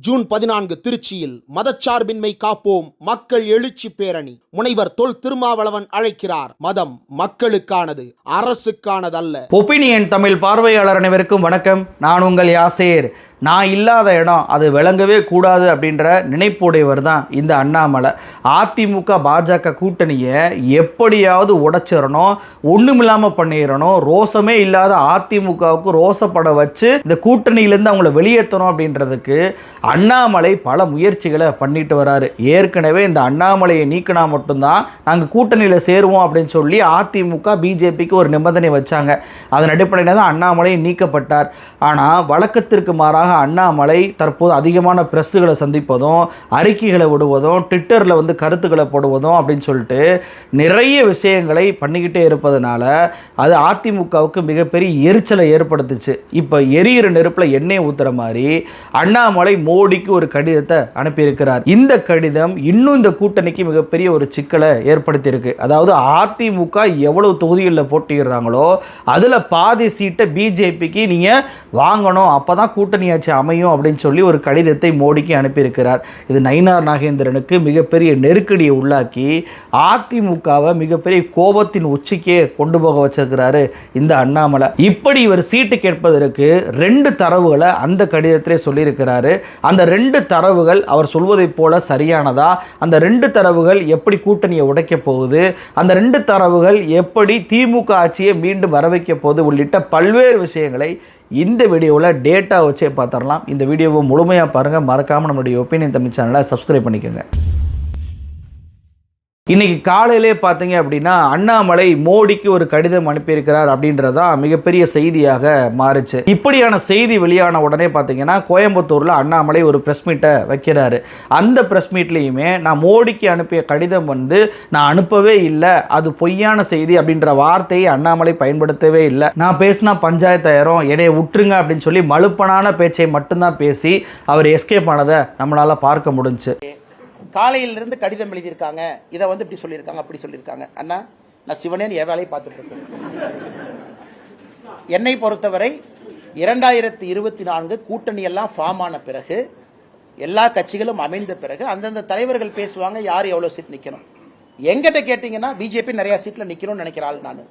June பதினான்கு திருச்சியில் மதச்சார்பின்மை காப்போம் மக்கள் எழுச்சி பேரணி. முனைவர் தொல் திருமாவளவன் அழைக்கிறார். மதம் மக்களுக்கானது அரசுக்கானதல்ல. ஒப்பீனியன் தமிழ் பார்வையாளர் அனைவருக்கும் வணக்கம். நான் உங்கள் யாசேர். நான் இல்லாத இடம் அது விளங்கவே கூடாது அப்படின்ற நினைப்புடையவர் தான் இந்த அண்ணாமலை. அதிமுக பாஜக கூட்டணியை எப்படியாவது உடைச்சிடணும் ஒன்றுமில்லாமல் பண்ணிடணும் ரோசமே இல்லாத அதிமுகவுக்கு ரோசப்பட வச்சு இந்த கூட்டணியிலேருந்து அவங்கள வெளியேற்றணும் அப்படின்றதுக்கு அண்ணாமலை பல முயற்சிகளை பண்ணிட்டு வராரு. ஏற்கனவே இந்த அண்ணாமலையை நீக்கினா மட்டும்தான் நாங்கள் கூட்டணியில் சேருவோம் அப்படின்னு சொல்லி அதிமுக பிஜேபிக்கு ஒரு நிபந்தனை வச்சாங்க. அதன் அடிப்படையில் தான் அண்ணாமலை நீக்கப்பட்டார். ஆனால் வழக்கத்திற்கு மாறாக அண்ணாமலை தற்போது அதிகமான பிரஸ்ஸுகளை சந்திப்பதும் அறிக்கைகளை விடுவதும் ட்விட்டரில் வந்து கருத்துக்களை போடுவதும் அப்படின்னு சொல்லிட்டு நிறைய விஷயங்களை பண்ணிக்கிட்டே இருப்பதனால அது அதிமுகவுக்கு மிகப்பெரிய எரிச்சலை ஏற்படுத்துச்சு. இப்போ எரியிற நெருப்பில் எண்ணெய் ஊற்றுற மாதிரி அண்ணாமலை மோடிக்கு ஒரு கடிதத்தை அனுப்பியிருக்கிறார். இந்த கடிதம் இன்னும் இந்த கூட்டணிக்கு மிகப்பெரிய ஒரு சிக்கலை ஏற்படுத்தியிருக்கு. அதாவது அதிமுக எவ்வளவு தொகுதிகளில் போட்டிடுறாங்களோ அதில் பாதி சீட்டை பிஜேபிக்கு நீங்கள் வாங்கணும். அப்போ தான் கூட்டணி கூட்டணியாச்சு அமையும் அப்படின்னு சொல்லி ஒரு கடிதத்தை மோடிக்கு அனுப்பியிருக்கிறார். இது நயினார் நாகேந்திரனுக்கு மிகப்பெரிய நெருக்கடியை உள்ளாக்கி அதிமுகவை மிகப்பெரிய கோபத்தின் உச்சிக்கே கொண்டு போக வச்சிருக்கிறாரு இந்த அண்ணாமலை. இப்படி இவர் சீட்டு கேட்பதற்கு ரெண்டு தரவுகளை அந்த கடிதத்திலே சொல்லியிருக்கிறாரு. அந்த ரெண்டு தரவுகள் அவர் சொல்வதைப் போல சரியானதா? அந்த ரெண்டு தரவுகள் எப்படி கூட்டணியை உடைக்க போகுது? அந்த ரெண்டு தரவுகள் எப்படி திமுக ஆட்சியை மீண்டும் வர வைக்க போகுது? உள்ளிட்ட பல்வேறு விஷயங்களை இந்த வீடியோவில் டேட்டா வச்சே பார்த்துடலாம். இந்த வீடியோவை முழுமையாக பாருங்கள் மறக்காமல் நம்மளுடைய ஒப்பீனியன் தமிழ் சேனலை சப்ஸ்கிரைப் பண்ணிக்கோங்க. இன்னைக்கு காலையிலே பார்த்தீங்க அப்படின்னா அண்ணாமலை மோடிக்கு ஒரு கடிதம் அனுப்பியிருக்கிறார் அப்படின்றதா மிகப்பெரிய செய்தியாக மாறுச்சு. இப்படியான செய்தி வெளியான உடனே பார்த்தீங்கன்னா கோயம்புத்தூரில் அண்ணாமலை ஒரு ப்ரெஸ் மீட்டை வைக்கிறாரு. அந்த ப்ரெஸ் மீட்லேயுமே நான் மோடிக்கு அனுப்பிய கடிதம் வந்து நான் அனுப்பவே இல்லை அது பொய்யான செய்தி அப்படின்ற வார்த்தையை அண்ணாமலை பயன்படுத்தவே இல்லை. நான் பேசினா பஞ்சாயத்தாயிரம் என்னைய விட்டுருங்க அப்படின்னு சொல்லி மலுப்பனான பேச்சை மட்டும்தான் பேசி அவர் எஸ்கேப் ஆனதை நம்மளால் பார்க்க முடிஞ்சு. காலையிலிருந்து கடிதம் எழுதியிருக்காங்க. இதை வந்து இப்படி சொல்லியிருக்காங்க அப்படி சொல்லியிருக்காங்க. அண்ணா நான் சிவனேன்னு என் வேலையை பார்த்துட்டு இருக்கேன். என்னை பொறுத்தவரை இரண்டாயிரத்தி இருபத்தி நான்கு கூட்டணி எல்லாம் ஃபார்ம் ஆன பிறகு எல்லா கட்சிகளும் அமைந்த பிறகு அந்தந்த தலைவர்கள் பேசுவாங்க யார் எவ்வளோ சீட் நிற்கணும் எங்கிட்ட கேட்டிங்கன்னா பிஜேபி நிறைய சீட்டில் நிற்கணும்னு நினைக்கிற ஆள் நான்.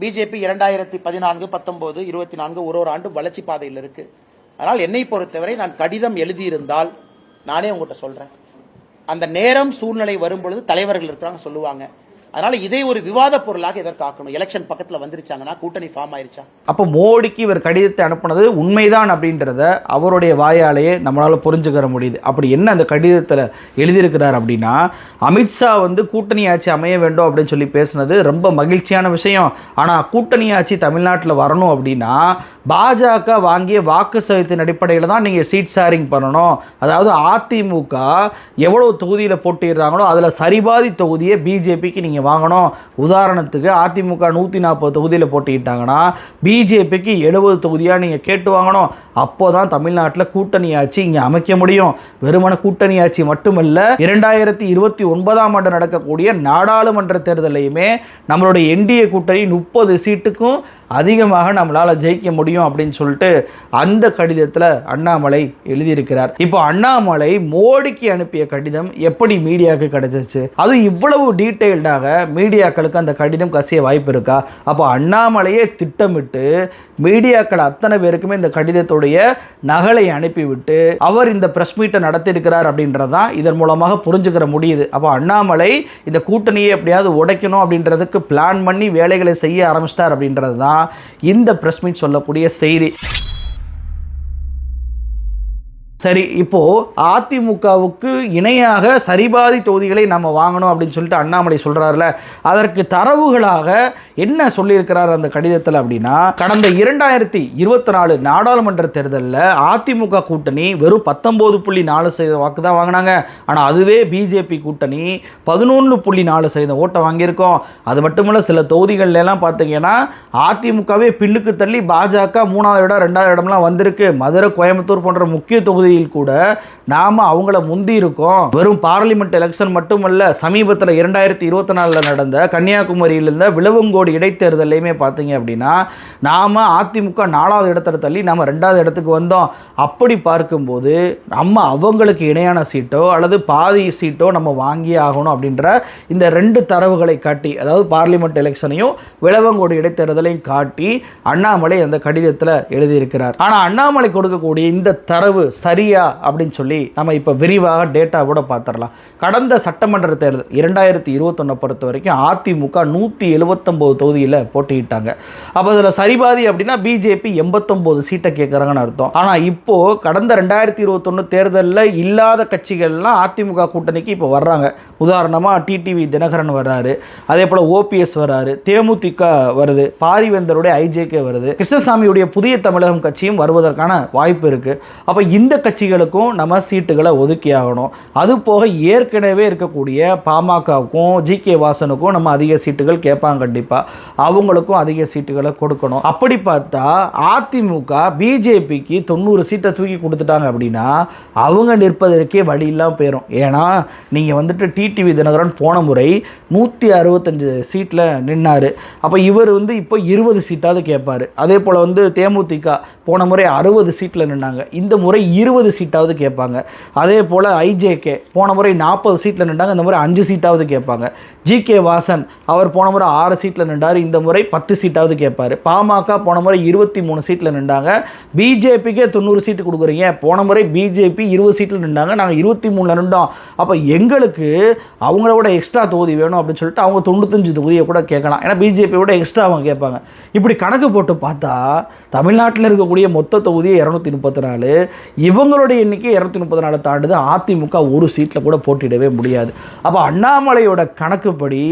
பிஜேபி இரண்டாயிரத்தி பதினான்கு பத்தொம்போது இருபத்தி நான்கு ஒரு ஒரு ஆண்டு வளர்ச்சி பாதையில் இருக்கு. அதனால் என்னை பொறுத்தவரை நான் கடிதம் எழுதியிருந்தால் நானே உங்கள்கிட்ட சொல்கிறேன் அந்த நேரம் சூழ்நிலை வரும் பொழுது தலைவர்கள் இருக்கிறாங்க சொல்லுவாங்க. அதனால இதை ஒரு விவாத பொருளாக எதற்காக்கணும்? எலெக்ஷன் பக்கத்தில் வந்துருச்சாங்கன்னா கூட்டணி ஃபார்ம் ஆயிருச்சா? அப்போ மோடிக்கு இவர் கடிதத்தை அனுப்புனது உண்மைதான் அப்படின்றத அவருடைய வாயாலேயே நம்மளால் புரிஞ்சுக்கிற முடியுது. அப்படி என்ன அந்த கடிதத்தில் எழுதியிருக்கிறார் அப்படின்னா அமித்ஷா வந்து கூட்டணி ஆட்சி அமைய வேண்டும் அப்படின்னு சொல்லி பேசுனது ரொம்ப மகிழ்ச்சியான விஷயம். ஆனால் கூட்டணி ஆட்சி தமிழ்நாட்டில் வரணும் அப்படின்னா பாஜக வாங்கிய வாக்கு சதவீதத்தின் அடிப்படையில் தான் நீங்கள் சீட் ஷேரிங் பண்ணணும். அதாவது அதிமுக எவ்வளோ தொகுதியில் போட்டிடுறாங்களோ அதில் சரிபாதி தொகுதியை பிஜேபிக்கு நீங்கள் வாங்கணும். உதாரணத்துக்கு அதிமுக நூற்றி நாற்பது தொகுதியில் போட்டிக்கிட்டாங்கன்னா பிஜேபிக்கு எழுபது தொகுதியாக நீங்கள் கேட்டு வாங்கணும். அப்போ தான் தமிழ்நாட்டில் கூட்டணி ஆட்சி இங்கே அமைக்க முடியும். வெறுமன கூட்டணி ஆட்சி மட்டுமல்ல இரண்டாயிரத்தி இருபத்தி ஒன்பதாம் ஆண்டு நடக்கக்கூடிய நாடாளுமன்ற தேர்தலையுமே நம்மளுடைய என்டிஏ கூட்டணி முப்பது சீட்டுக்கும் அதிகமாக நம்மளால் ஜெயிக்க முடியும் அப்படின்னு சொல்லிட்டு அந்த கடிதத்தில் அண்ணாமலை எழுதியிருக்கிறார். இப்போ அண்ணாமலை மோடிக்கு அனுப்பிய கடிதம் எப்படி மீடியாவுக்கு கிடைச்சிச்சு? அது இவ்வளவு டீட்டெயில்டாக மீடியாக்களுக்கு அந்த கடிதம் கசிய வாய்ப்பு இருக்கா? அப்போ அண்ணாமலையே திட்டமிட்டு மீடியாக்கள் அத்தனை பேருக்குமே இந்த கடிதத்துடைய நகலை அனுப்பிவிட்டு அவர் இந்த பிரஸ் மீட்டை நடத்தியிருக்கிறார் அப்படின்றதான் இதன் மூலமாக புரிஞ்சுக்கிற முடியுது. அப்போ அண்ணாமலை இந்த கூட்டணியை எப்படியாவது உடைக்கணும் அப்படின்றதுக்கு பிளான் பண்ணி வேலைகளை செய்ய ஆரம்பிச்சிட்டார் அப்படின்றது தான் இந்த பிரஸ் மீட் சொல்லக்கூடிய செய்தி. சரி இப்போ அதிமுகவுக்கு இணையாக சரிபாதி தொகுதிகளை நம்ம வாங்கணும் அப்படின்னு சொல்லிட்டு அண்ணாமலை சொல்றாருல அதற்கு தரவுகளாக என்ன சொல்லியிருக்கிறார் அந்த கடிதத்தில் அப்படின்னா கடந்த இரண்டாயிரத்தி இருபத்தி நாலு நாடாளுமன்ற தேர்தலில் அதிமுக கூட்டணி வெறும் பத்தொம்போது புள்ளி நாலு சதவீத வாக்கு தான் வாங்கினாங்க. ஆனால் அதுவே பிஜேபி கூட்டணி பதினொன்று புள்ளி நாலு சதவீதம் ஓட்டை வாங்கியிருக்கோம். அது மட்டுமல்ல சில தொகுதிகள்லாம் பார்த்தீங்கன்னா அதிமுகவே பின்னுக்கு தள்ளி பாஜக மூணாவது இடம் ரெண்டாவது இடம்லாம் வந்திருக்கு. மதுரை கோயம்புத்தூர் போன்ற முக்கிய தொகுதி தொகுதியில் கூட நாம் அவங்கள முந்தி இருக்கோம். வெறும் பார்லிமெண்ட் எலெக்ஷன் மட்டுமல்ல சமீபத்தில் இரண்டாயிரத்தி இருபத்தி நாலில் நடந்த கன்னியாகுமரியில் இருந்த இடைத்தேர்தலையுமே பார்த்தீங்க அப்படின்னா நாம் அதிமுக நாலாவது இடத்துல தள்ளி நம்ம ரெண்டாவது இடத்துக்கு வந்தோம். அப்படி பார்க்கும்போது நம்ம அவங்களுக்கு இணையான சீட்டோ அல்லது பாதி சீட்டோ நம்ம வாங்கியே ஆகணும் அப்படின்ற இந்த ரெண்டு தரவுகளை காட்டி அதாவது பார்லிமெண்ட் எலெக்ஷனையும் விளவங்கோடு இடைத்தேர்தலையும் காட்டி அண்ணாமலை அந்த கடிதத்தில் எழுதியிருக்கிறார். ஆனால் அண்ணாமலை கொடுக்கக்கூடிய இந்த தரவு சரி சரியா அப்படின்னு சொல்லி நம்ம இப்போ விரிவாக டேட்டா கூட பார்த்துடலாம் கடந்த சட்டமன்ற தேர்தல் இரண்டாயிரத்தி இருபத்தொன்னை பொறுத்த வரைக்கும் அதிமுக நூற்றி எழுபத்தொம்போது தொகுதியில் போட்டியிட்டாங்க. அப்போ அதில் சரிபாதி அப்படின்னா பிஜேபி எண்பத்தொம்போது சீட்டை கேட்குறாங்கன்னு அர்த்தம். ஆனால் இப்போது கடந்த ரெண்டாயிரத்தி இருபத்தொன்று தேர்தலில் இல்லாத கட்சிகள்லாம் அதிமுக கூட்டணிக்கு இப்போ வர்றாங்க. உதாரணமாக டிடிவி தினகரன் வர்றாரு. அதே போல் ஓபிஎஸ் வர்றாரு. தேமுதிக வருது. பாரிவேந்தருடைய ஐஜேகே வருது. கிருஷ்ணசாமியுடைய புதிய தமிழகம் கட்சியும் வருவதற்கான வாய்ப்பு இருக்குது அப்போ இந்த கட்சி கட்சிகளுக்கும் நம்ம சீட்டுகளை ஒதுக்கி ஆகணும் அது போக ஏற்கனவே இருக்கக்கூடிய பாமகவுக்கும் ஜி கே வாசனுக்கும் நம்ம அதிக சீட்டுகள் கேட்பாங்க கண்டிப்பாக அவங்களுக்கும் அதிக சீட்டுகளை கொடுக்கணும். அப்படி பார்த்தா அதிமுக பிஜேபிக்கு தொண்ணூறு சீட்டை தூக்கி கொடுத்துட்டாங்க அப்படின்னா அவங்க நிற்பதற்கே வழி இல்லாமல் போயிடும் ஏன்னா நீங்கள் வந்துட்டு டிடிவி தினகரன் போன முறை நூற்றி அறுபத்தஞ்சு சீட்டில் நின்னார். அப்போ இவர் வந்து இப்போ இருபது சீட்டாவது கேட்பார். அதே போல் வந்து தேமுதிக போன முறை அறுபது சீட்டில் நின்னாங்க. இந்த முறை இருபது இருபது சீட்டாவது கேட்பாங்க. அதே போல் ஐஜேகே போன முறை நாற்பது சீட்டில் நின்றாங்க இந்த முறை அஞ்சு சீட்டாவது கேட்பாங்க. ஜி கே வாசன் அவர் போன முறை ஆறு சீட்டில் நின்றார் இந்த முறை பத்து சீட்டாவது கேட்பார். பாமக போன முறை இருபத்தி மூணு சீட்டில் நின்றாங்க. பிஜேபிக்கே தொண்ணூறு சீட்டு கொடுக்குறீங்க போன முறை பிஜேபி இருபது சீட்டில் நின்றாங்க நாங்கள் இருபத்தி மூணில் நின்றோம். அப்போ எங்களுக்கு அவங்களோட எக்ஸ்ட்ரா தொகுதி வேணும் அப்படின்னு சொல்லிட்டு அவங்க தொண்ணூத்தஞ்சு தொகுதியை கூட கேட்கலாம். ஏன்னா பிஜேபியோட எக்ஸ்ட்ரா அவங்க கேட்பாங்க. இப்படி கணக்கு போட்டு பார்த்தா தமிழ்நாட்டில் இருக்கக்கூடிய மொத்த தொகுதியை இரநூத்தி முப்பத்தி நாலு. இவங்க அவங்களுடைய எண்ணிக்கை இரநூத்தி முப்பது நாலு தாண்டுது. அதிமுக ஒரு சீட்டில் கூட போட்டியிடவே முடியாது. அப்போ அண்ணாமலையோட கணக்குப்படி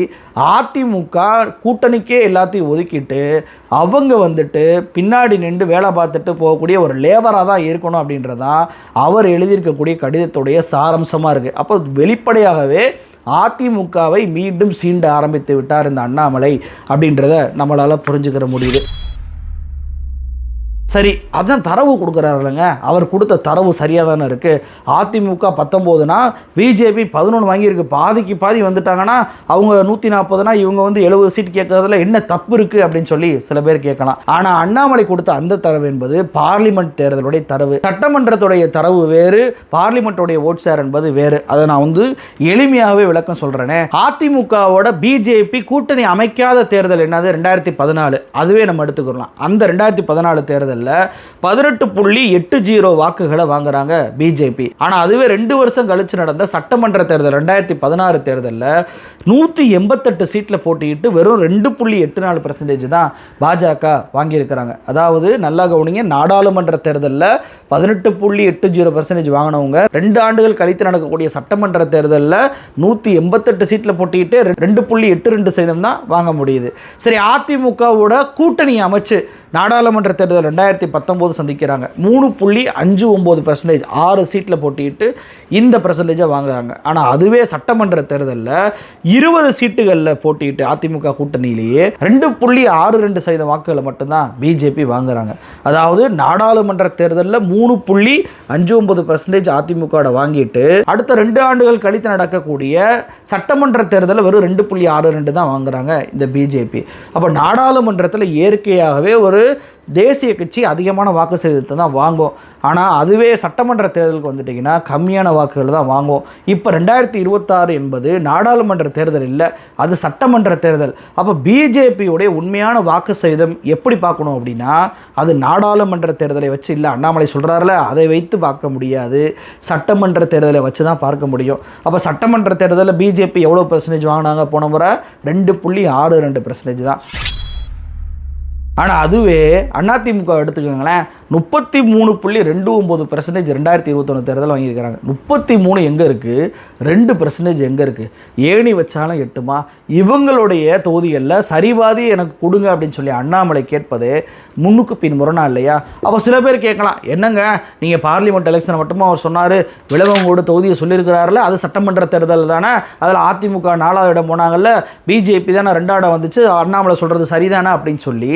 அதிமுக கூட்டணிக்கே எல்லாத்தையும் ஒதுக்கிட்டு அவங்க வந்துட்டு பின்னாடி நின்று வேலை பார்த்துட்டு போகக்கூடிய ஒரு லேபராக தான் இருக்கணும் அப்படின்றதான் அவர் எழுதியிருக்கக்கூடிய கடிதத்துடைய சாரம்சமாக இருக்குது அப்போ வெளிப்படையாகவே அதிமுகவை மீண்டும் சீண்ட ஆரம்பித்து விட்டார் இந்த அண்ணாமலை அப்படின்றத நம்மளால் புரிஞ்சுக்கிற முடியுது. சரி அதுதான் தரவு கொடுக்குறாருலங்க. அவர் கொடுத்த தரவு சரியாக தானே இருக்குது அதிமுக பத்தொம்போதுனா பிஜேபி பதினொன்று வாங்கியிருக்கு. பாதிக்கு பாதி வந்துட்டாங்கன்னா அவங்க நூற்றி நாற்பதுனா இவங்க வந்து எழுபது சீட் கேட்கறதுல என்ன தப்பு இருக்குது அப்படின்னு சொல்லி சில பேர் கேட்கலாம். ஆனால் அண்ணாமலை கொடுத்த அந்த தரவு என்பது பார்லிமெண்ட் தேர்தலுடைய தரவு. சட்டமன்றத்துடைய தரவு வேறு பார்லிமெண்ட்டுடைய ஓட் ஷேர் என்பது வேறு. அதை நான் வந்து எளிமையாகவே விளக்கம் சொல்கிறேனே அதிமுகவோட பிஜேபி கூட்டணி அமைக்காத தேர்தல் என்னது? ரெண்டாயிரத்தி பதினாலு. அதுவே நம்ம எடுத்துக்கிறலாம். அந்த ரெண்டாயிரத்தி பதினாலு தேர்தல் தேர்தலில் பதினெட்டு புள்ளி எட்டு ஜீரோ வாக்குகளை வாங்குறாங்க பிஜேபி. ஆனால் அதுவே ரெண்டு வருஷம் கழிச்சு நடந்த சட்டமன்ற தேர்தல் ரெண்டாயிரத்தி பதினாறு தேர்தலில் நூற்றி எண்பத்தெட்டு சீட்டில் போட்டியிட்டு வெறும் ரெண்டு புள்ளி எட்டு நாலு பர்சன்டேஜ் தான் பாஜக வாங்கியிருக்கிறாங்க. அதாவது நல்லா கவனிங்க நாடாளுமன்ற தேர்தலில் பதினெட்டு புள்ளி எட்டு ஜீரோ பர்சன்டேஜ் வாங்கினவங்க ரெண்டு ஆண்டுகள் கழித்து நடக்கக்கூடிய சட்டமன்ற தேர்தலில் நூற்றி எண்பத்தெட்டு சீட்டில் போட்டியிட்டு ரெண்டு புள்ளி எட்டு ரெண்டு சதவீதம் தான் வாங்க முடியுது. சரி அதிமுகவோட கூட்டணி அமைச்சு நாடாளுமன்ற தேர்தல் ரெண்டாயிரத்தி பத்தொம்போது சந்திக்கிறாங்க. மூணு புள்ளி அஞ்சு ஒம்பது பர்சன்டேஜ் ஆறு சீட்டில் போட்டிட்டு இந்த பர்சன்டேஜை வாங்குறாங்க. ஆனால் அதுவே சட்டமன்ற தேர்தலில் இருபது சீட்டுகளில் போட்டிட்டு அதிமுக கூட்டணியிலேயே ரெண்டு புள்ளி ஆறு ரெண்டு சதவீத வாக்குகளை மட்டும்தான் பிஜேபி வாங்குறாங்க. அதாவது நாடாளுமன்ற தேர்தலில் மூணு புள்ளி அஞ்சு ஒம்பது பர்சன்டேஜ் அதிமுக வாங்கிட்டு அடுத்த ரெண்டு ஆண்டுகள் கழித்து நடக்கக்கூடிய சட்டமன்ற தேர்தலில் வெறும் ரெண்டு புள்ளி ஆறு ரெண்டு தான் வாங்குறாங்க இந்த பிஜேபி. அப்போ நாடாளுமன்றத்தில் இயற்கையாகவே ஒரு தேசிய கட்சி அதிகமான வாக்கு சேதத்தை தான் வாங்கும். ஆனால் அதுவே சட்டமன்ற தேர்தலுக்கு வந்துட்டிங்கன்னா கம்மியான வாக்குகள் தான் வாங்கும். இப்போ ரெண்டாயிரத்தி இருபத்தாறு என்பது நாடாளுமன்ற தேர்தல் இல்லை அது சட்டமன்ற தேர்தல். அப்போ பிஜேபியுடைய உண்மையான வாக்கு சேதம் எப்படி பார்க்கணும் அப்படின்னா அது நாடாளுமன்ற தேர்தலை வச்சு இல்லை அண்ணாமலை சொல்கிறாருல அதை வைத்து பார்க்க முடியாது. சட்டமன்ற தேர்தலை வச்சு தான் பார்க்க முடியும். அப்போ சட்டமன்ற தேர்தலில் பிஜேபி எவ்வளோ பர்சன்டேஜ் வாங்கினாங்க? போன முறை ரெண்டு புள்ளி ஆறு ரெண்டு பர்சன்டேஜ் தான். ஆனால் அதுவே அதிமுக எடுத்துக்கோங்களேன் முப்பத்தி மூணு புள்ளி ரெண்டு ஒம்பது பர்சன்டேஜ் ரெண்டாயிரத்தி இருபத்தொன்று தேர்தல் வாங்கியிருக்கிறாங்க. முப்பத்தி மூணு எங்கே இருக்குது ரெண்டு பர்சன்டேஜ் எங்கே இருக்குது ஏணி வச்சாலும் எட்டுமா? இவங்களுடைய தொகுதிகளில் சரிபாதி எனக்கு கொடுங்க அப்படின்னு சொல்லி அண்ணாமலை கேட்பது முன்னுக்கு பின் முரணா இல்லையா? அப்போ சில பேர் கேட்கலாம் என்னங்க நீங்கள் பார்லிமெண்ட் எலெக்ஷனை மட்டுமா அவர் சொன்னார்? விளவங்கோடு தொகுதியை சொல்லியிருக்கிறாருல அது சட்டமன்ற தேர்தல் தானே? அதில் அதிமுக நாலாவது இடம் போனாங்கல்ல பிஜேபி தானே ரெண்டாவது இடம் வந்துச்சு அண்ணாமலை சொல்கிறது சரிதானே அப்படின்னு சொல்லி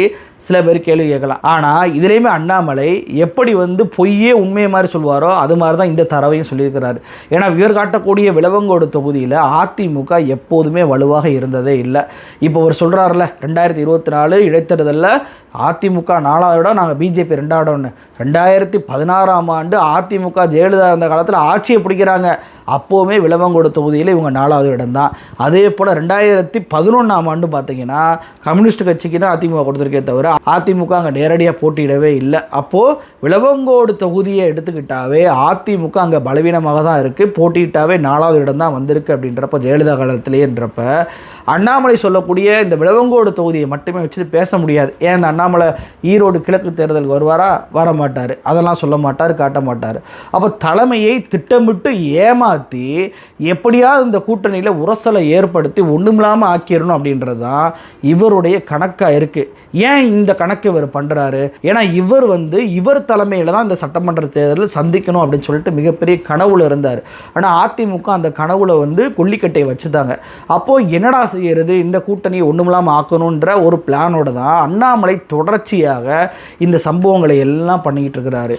சில பேர் கேள்வி கேட்கலாம். ஆனால் இதுலேயுமே அண்ணாமலை எப்படி வந்து பொய்யே உண்மையை மாதிரி சொல்வாரோ அது மாதிரி தான் இந்த தரவையும் சொல்லியிருக்கிறாரு. ஏன்னா இவர் காட்டக்கூடிய விளவங்கோடு தொகுதியில் அதிமுக எப்போதுமே வலுவாக இருந்ததே இல்லை. இப்போ அவர் சொல்கிறாருல ரெண்டாயிரத்தி இருபத்தி நாலு இடைத்தேர்தலில் அதிமுக நாலாவது இடம் நாங்கள் பிஜேபி ரெண்டாவது ரெண்டாயிரத்தி பதினாறாம் ஆண்டு அதிமுக ஜெயலலிதா இருந்த காலத்தில் ஆட்சியை பிடிக்கிறாங்க. அப்போவுமே விளவங்கோடு தொகுதியில் இவங்க நாலாவது இடம் தான் அதே போல் ரெண்டாயிரத்தி பதினொன்றாம் ஆண்டு பார்த்தீங்கன்னா கம்யூனிஸ்ட் கட்சிக்கு தான் அதிமுக கொடுத்துருக்கே தவிர அதிமுக அங்கே நேரடியாக போட்டியிடவே இல்லை. அப்போது விளவங்கோடு தொகுதியை எடுத்துக்கிட்டாவே அதிமுக அங்கே பலவீனமாக தான் இருக்குது போட்டியிட்டாவே நாலாவது இடம் தான் வந்திருக்கு அப்படின்றப்ப ஜெயலலிதா காலத்திலேன்றப்ப அண்ணாமலை சொல்லக்கூடிய இந்த விளவங்கோடு தொகுதியை மட்டுமே வச்சுட்டு பேச முடியாது. ஏன் இந்த அண்ணாமலை ஈரோடு கிழக்கு தேர்தலுக்கு வருவாரா? வர மாட்டார் அதெல்லாம் சொல்ல மாட்டார் காட்ட மாட்டார். அப்போ தலைமையை திட்டமிட்டு ஏமாற்றி எப்படியாவது இந்த கூட்டணியில் உரசலை ஏற்படுத்தி ஒன்றுமில்லாமல் ஆக்கிடணும் அப்படின்றது தான் இவருடைய கணக்காக இருக்குது ஏன் இந்த கணக்கு இவர் பண்ணுறாரு ஏன்னா இவர் வந்து இவர் தலைமையில் தான் இந்த சட்டமன்ற தேர்தலில் சந்திக்கணும் அப்படின்னு சொல்லிட்டு மிகப்பெரிய கனவுல இருந்தார். ஆனால் அதிமுக அந்த கனவுல வந்து கொல்லிக்கட்டை வச்சுட்டாங்க. அப்போது என்னடா செய்கிறது இந்த கூட்டணியை ஒன்றுமில்லாமல் ஆக்கணுன்ற ஒரு பிளானோட தான் அண்ணாமலை தொடர்ச்சியாக இந்த சம்பவங்களை எல்லாம் பண்ணிக்கிட்டு இருக்கிறாரு.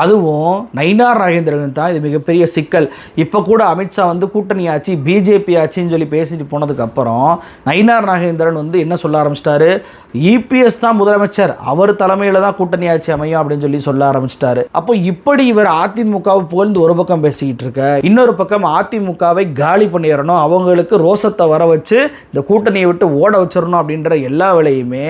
அதுவும் நயினார் நாகேந்திரன் தான் இது மிகப்பெரிய சிக்கல். இப்போ கூட அமித்ஷா வந்து கூட்டணி ஆச்சு பிஜேபி ஆச்சுன்னு சொல்லி பேசிட்டு போனதுக்கப்புறம் நயினார் நாகேந்திரன் வந்து என்ன சொல்ல ஆரம்பிச்சிட்டாரு? இபிஎஸ் தான் முதலமைச்சர் அவர் தலைமையில் தான் கூட்டணி ஆட்சி அமையும் அப்படின்னு சொல்லி சொல்ல ஆரம்பிச்சிட்டாரு. அப்போ இப்படி இவர் அதிமுகவை புகழ்ந்து ஒரு பக்கம் பேசிக்கிட்டு இருக்க இன்னொரு பக்கம் அதிமுகவை காலி பண்ணிடணும் அவங்களுக்கு ரோசத்தை வர வச்சு இந்த கூட்டணியை விட்டு ஓட வச்சிடணும் அப்படின்ற எல்லா வேலையுமே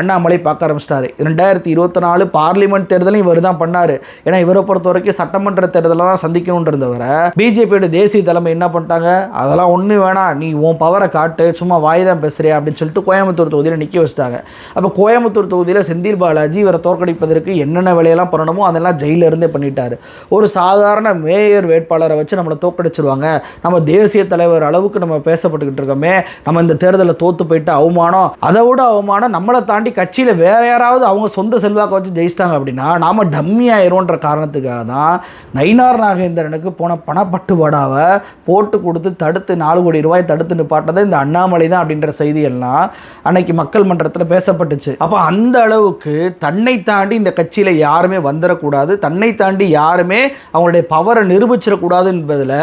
அண்ணாமலை பார்க்க ஆரம்பிச்சிட்டாரு. ரெண்டாயிரத்தி இருபத்தி நாலு பார்லிமெண்ட் தேர்தலையும் இவர் தான் பண்ணார். ஏன்னா இவரை பொறுத்த வரைக்கும் சட்டமன்ற தேர்தலில் தான் சந்திக்கணும்னு பிஜேபியோட தேசிய தலைமை என்ன பண்ணிட்டாங்க? அதெல்லாம் ஒன்றும் வேணாம். நீ உன் பவரை காட்டு சும்மா வாய் தான் பேசுறியா? அப்படின்னு சொல்லிட்டு கோயம்புத்தூர் தொகுதியில் நிற்க வச்சுட்டாங்க. அப்போ கோயம்புத்தூர் தொகுதியில் செந்தில் பாலாஜி இவரை தோற்கடிப்பதற்கு என்னென்ன வேலையெல்லாம் பண்ணணுமோ அதெல்லாம் ஜெயிலிருந்தே பண்ணிட்டார் பண்ணிட்டாரு. ஒரு சாதாரண மேயர் வேட்பாளரை வச்சு நம்மளை தோற்கடிச்சிருவாங்க. நம்ம தேசிய தலைவர் அளவுக்கு நம்ம பேசப்பட்டுக்கிட்டு இருக்கோமே நம்ம இந்த தேர்தலில் தோத்து போயிட்டு அவமானம் அதை விட அவமானம் நம்மளை தாண்டி கட்சியில் வேற யாராவது அவங்க சொந்த செல்வாக்க வச்சு ஜெயிச்சிட்டாங்க அப்படின்னா நாம டம்மி ஆயிரும்ன்ற காரணத்துக்காக தான் நயினார் நாகேந்திரனுக்கு போன பணப்பட்டுவாடாவை போட்டு கொடுத்து தடுத்து நாலு கோடி ரூபாய் தடுத்து நிப்பாட்டது இந்த அண்ணாமலை தான் அப்படின்ற செய்தியெல்லாம் அன்னைக்கு மக்கள் மன்றத்தில் பேசப்பட்டுச்சு. அப்போ அந்த அளவுக்கு தன்னை தாண்டி இந்த கட்சியில் யாருமே வந்துடக்கூடாது தன்னை தாண்டி யாருமே அவங்களுடைய பவரை நிரூபிச்சிடக்கூடாது என்பதில்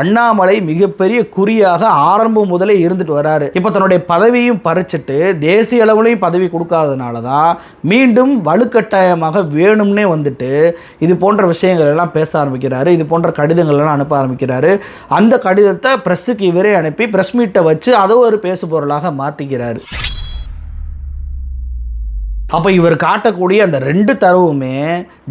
அண்ணாமலை மிகப்பெரிய குறியாக ஆரம்பம் முதலே இருந்துட்டு வராரு. இப்போ தன்னுடைய பதவியும் பறிச்சிட்டு தேசிய அளவுலையும் பதவி கொடுக்காதனால தான் மீண்டும் வலுக்கட்டாயமாக வேணும்னே வந்துட்டு இது போன்ற விஷயங்கள் எல்லாம் பேச ஆரம்பிக்கிறாரு. இது போன்ற கடிதங்கள் எல்லாம் அனுப்ப ஆரம்பிக்கிறாரு. அந்த கடிதத்தை ப்ரெஸ்ஸுக்கு இவரே அனுப்பி ப்ரெஸ் மீட்டை வச்சு அதை ஒரு பேசு பொருளாக மாற்றிக்கிறாரு அப்போ இவர் காட்டக்கூடிய அந்த ரெண்டு தரவுமே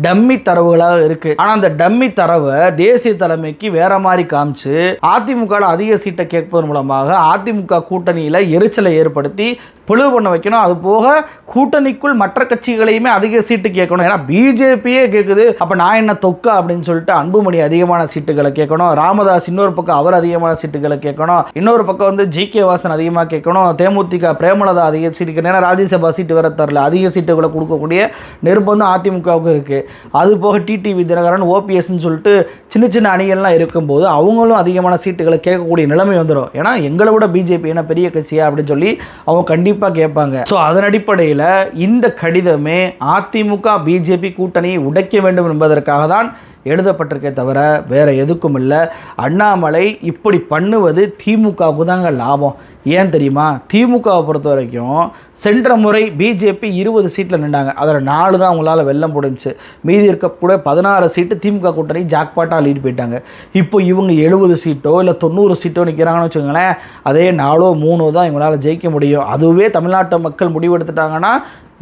டம்மி தரவுகளாக இருக்குது ஆனால் அந்த டம்மி தரவை தேசிய தலைமைக்கு வேற மாதிரி காமிச்சு அதிமுகவில் அதிக சீட்டை கேட்பதன் மூலமாக அதிமுக கூட்டணியில் எரிச்சலை ஏற்படுத்தி பிளவு பண்ண வைக்கணும். அது போக கூட்டணிக்குள் மற்ற கட்சிகளையுமே அதிக சீட்டு கேட்கணும். ஏன்னா பிஜேபியே கேட்குது அப்போ நான் என்ன தொக்கா அப்படின்னு சொல்லிட்டு அன்புமணி அதிகமான சீட்டுகளை கேட்கணும். ராமதாஸ் இன்னொரு பக்கம் அவர் அதிகமான சீட்டுகளை கேட்கணும். இன்னொரு பக்கம் வந்து ஜி கே வாசன் அதிகமாக கேட்கணும். தேமுதிக பிரேமலதா அதிக சீட்டு ஏன்னா ராஜ்யசபா சீட்டு வேற தரல. அதிக சீட்டுகளை கொடுக்கக்கூடிய நிர்பந்தம் அதிமுகவுக்கு இருக்குது அது போக டிடிவி தினகரன் ஓபிஎஸ்ன்னு சொல்லிட்டு சின்ன சின்ன அணிகள்லாம் இருக்கும்போது அவங்களும் அதிகமான சீட்டுகளை கேட்கக்கூடிய நிலைமை வந்துடும் ஏன்னா எங்களை விட பிஜேபி என்ன பெரிய கட்சியா அப்படின்னு சொல்லி அவங்க கண்டிப்பாக கேட்பாங்க. ஸோ அதன் அடிப்படையில் இந்த கடிதமே அதிமுக பிஜேபி கூட்டணியை உடைக்க வேண்டும் என்பதற்காக தான் எழுதப்பட்டிருக்கே தவிர வேறு எதுக்கும் இல்லை. அண்ணாமலை இப்படி பண்ணுவது திமுகவுக்கு தாங்க லாபம். ஏன் தெரியுமா? திமுகவை பொறுத்த வரைக்கும் சென்ற முறை பிஜேபி இருபது சீட்டில் நின்றாங்க அதில் நாலு தான் அவங்களால வெள்ளம் முடிஞ்சுச்சு மீதி இருக்கக்கூட பதினாறு சீட்டு திமுக கூட்டணி ஜாக்பாட்டாக லீட் போயிட்டாங்க. இப்போ இவங்க எழுபது சீட்டோ இல்லை தொண்ணூறு சீட்டோ நிற்கிறாங்கன்னு வச்சுக்கோங்களேன் அதே நாலோ மூணோ தான் இவங்களால் ஜெயிக்க முடியும். அதுவே தமிழ்நாட்டு மக்கள் முடிவெடுத்துட்டாங்கன்னா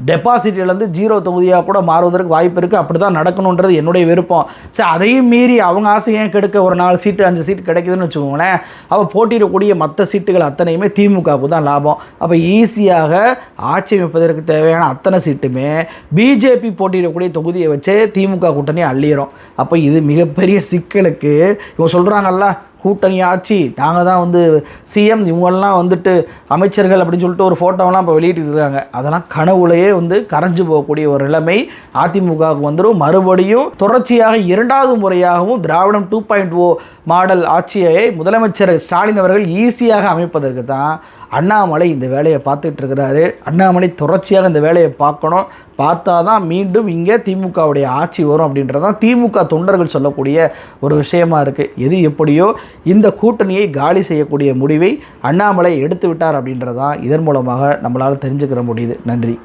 டெபாசிட்லேருந்து ஜீரோ தொகுதியாக கூட மாறுவதற்கு வாய்ப்பு இருக்குது. அப்படி தான் நடக்கணுன்றது என்னுடைய விருப்பம். சரி அதையும் மீறி அவங்க ஆசை ஏன் கெடுக்க ஒரு நாலு சீட்டு அஞ்சு சீட்டு கிடைக்குதுன்னு வச்சுக்கோங்களேன். அப்போ போட்டியிடக்கூடிய மற்ற சீட்டுகள் அத்தனையுமே திமுகவுக்கு தான் லாபம். அப்போ ஈஸியாக ஆட்சி அமைப்பதற்கு தேவையான அத்தனை சீட்டுமே பிஜேபி போட்டியிடக்கூடிய தொகுதியை வச்சே திமுக கூட்டணி அள்ளிடும் அப்போ இது மிகப்பெரிய சிக்கலுக்கு இவங்க சொல்கிறாங்கல்ல கூட்டணி ஆட்சி நாங்கள் தான் வந்து சிஎம் இவங்கெல்லாம் வந்துட்டு அமைச்சர்கள் அப்படின்னு சொல்லிட்டு ஒரு ஃபோட்டோவெல்லாம் இப்போ வெளியிட்டு இருக்காங்க அதெல்லாம் கனவுலையே வந்து கரைஞ்சு போகக்கூடிய ஒரு நிலைமை அதிமுகவுக்கு வந்துடும் மறுபடியும் தொடர்ச்சியாக இரண்டாவது முறையாகவும் திராவிடம் டூ பாயிண்ட் ஓ மாடல் ஆட்சியை முதலமைச்சர் ஸ்டாலின் அவர்கள் ஈஸியாக அமைப்பதற்கு தான் அண்ணாமலை இந்த வேலையை பார்த்துட்டு இருக்கிறாரு. அண்ணாமலை தொடர்ச்சியாக இந்த வேலையை பார்க்கணும். பார்த்தா தான் மீண்டும் இங்கே திமுகவுடைய ஆட்சி வரும் அப்படின்றதான் திமுக தொண்டர்கள் சொல்லக்கூடிய ஒரு விஷயமா இருக்குது எது எப்படியோ இந்த கூட்டணியை காலி செய்யக்கூடிய முடிவை அண்ணாமலை எடுத்து விட்டார் அப்படின்றதான் இதன் மூலமாக நம்மளால் தெரிஞ்சுக்கிற முடியுது. நன்றி.